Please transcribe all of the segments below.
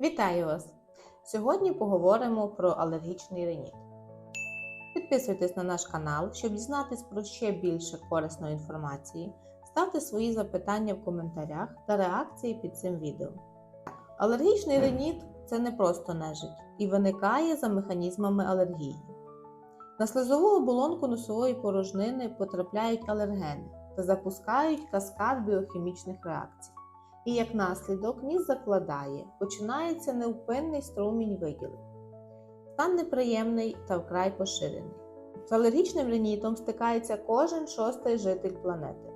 Вітаю вас! Сьогодні поговоримо про алергічний реніт. Підписуйтесь на наш канал, щоб дізнатись про ще більше корисної інформації. Ставте свої запитання в коментарях та реакції під цим відео. Алергічний реніт це не просто нежить і виникає за механізмами алергії. На слизову оболонку носової порожнини потрапляють алергени та запускають каскад біохімічних реакцій. І як наслідок ніс закладає, починається невпинний струмінь виділень. Стан неприємний та вкрай поширений. З алергічним ренітом стикається кожен шостий житель планети.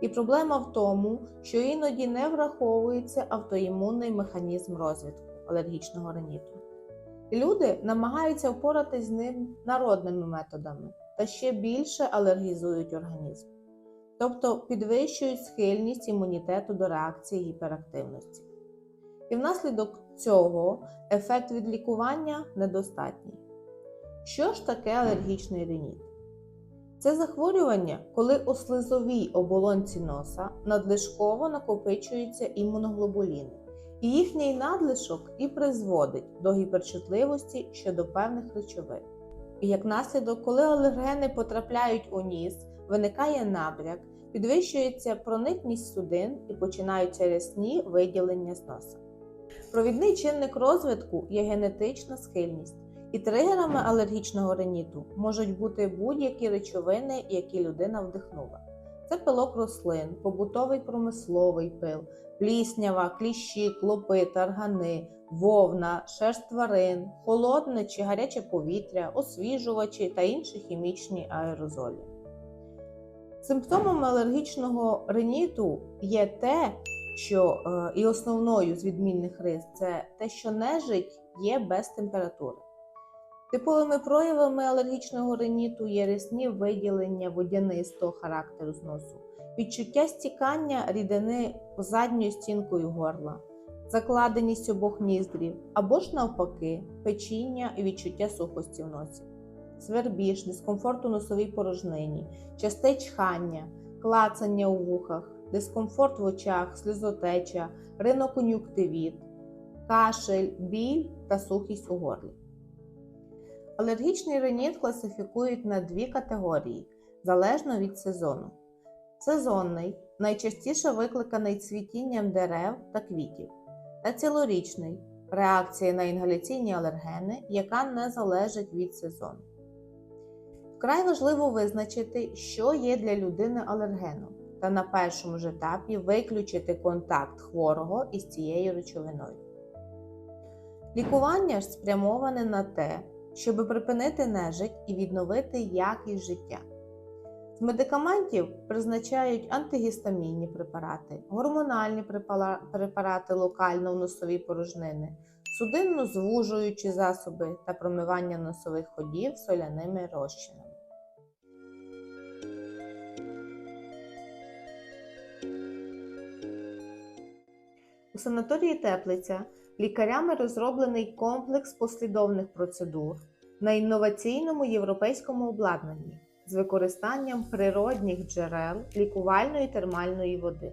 І проблема в тому, що іноді не враховується автоімунний механізм розвитку алергічного реніту. Люди намагаються впоратись з ним народними методами та ще більше алергізують організм тобто підвищують схильність імунітету до реакції гіперактивності. І внаслідок цього ефект від лікування недостатній. Що ж таке алергічний реніт? Це захворювання, коли у слизовій оболонці носа надлишково накопичуються імуноглобуліни, і їхній надлишок і призводить до гіперчутливості щодо певних речовин. І як наслідок, коли алергени потрапляють у ніс, виникає набряк, підвищується проникність судин і починаються рясні виділення з носа. Провідний чинник розвитку є генетична схильність, і тригерами алергічного реніту можуть бути будь-які речовини, які людина вдихнула. Це пилок рослин, побутовий промисловий пил, пліснява, кліщі, клопи, таргани, вовна, шерсть тварин, холодне чи гаряче повітря, освіжувачі та інші хімічні аерозолі. Симптомом алергічного риніту є те, що е, і основною з відмінних рис це те, що нежить є без температури. Типовими проявами алергічного риніту є рясні виділення водянистого характеру з носу, відчуття стікання рідини задньою стінкою горла, закладеність обох ніздрів або ж навпаки, печіння і відчуття сухості в носі свербіж, дискомфорт у носовій порожнині, часте чхання, клацання у вухах, дискомфорт в очах, сльозотеча, ринокон'юктивіт, кашель, біль та сухість у горлі. Алергічний реніт класифікують на дві категорії залежно від сезону. Сезонний найчастіше викликаний цвітінням дерев та квітів, та цілорічний реакція на інгаляційні алергени, яка не залежить від сезону. Вкрай важливо визначити, що є для людини алергеном, та на першому ж етапі виключити контакт хворого із цією речовиною. Лікування ж спрямоване на те, щоб припинити нежить і відновити якість життя. З медикаментів призначають антигістамінні препарати, гормональні препарати локально в носовій порожнини, судинно звужуючі засоби та промивання носових ходів соляними розчинами. У санаторії Теплиця лікарями розроблений комплекс послідовних процедур на інноваційному європейському обладнанні з використанням природних джерел лікувальної термальної води.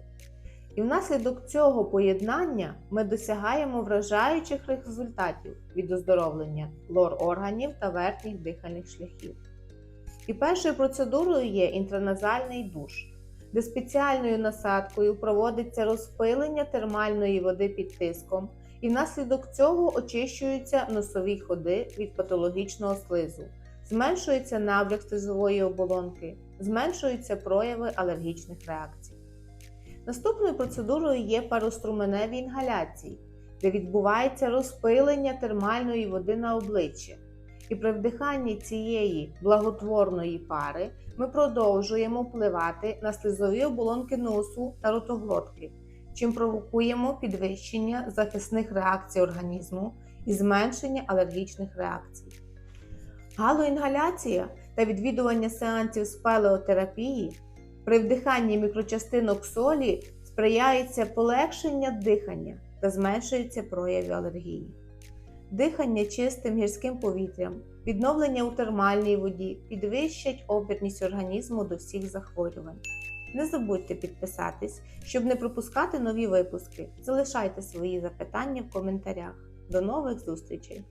І внаслідок цього поєднання ми досягаємо вражаючих результатів від оздоровлення лор органів та верхніх дихальних шляхів. І першою процедурою є інтраназальний душ де спеціальною насадкою проводиться розпилення термальної води під тиском, і внаслідок цього очищуються носові ходи від патологічного слизу, зменшується набряк слизової оболонки, зменшуються прояви алергічних реакцій. Наступною процедурою є пароструменеві інгаляції, де відбувається розпилення термальної води на обличчя. І при вдиханні цієї благотворної пари ми продовжуємо впливати на слизові оболонки носу та ротоглотки, чим провокуємо підвищення захисних реакцій організму і зменшення алергічних реакцій. Галоінгаляція та відвідування сеансів з палеотерапії при вдиханні мікрочастинок солі сприяється полегшення дихання та зменшуються прояви алергії дихання чистим гірським повітрям, відновлення у термальній воді підвищать опірність організму до всіх захворювань. Не забудьте підписатись, щоб не пропускати нові випуски. Залишайте свої запитання в коментарях. До нових зустрічей!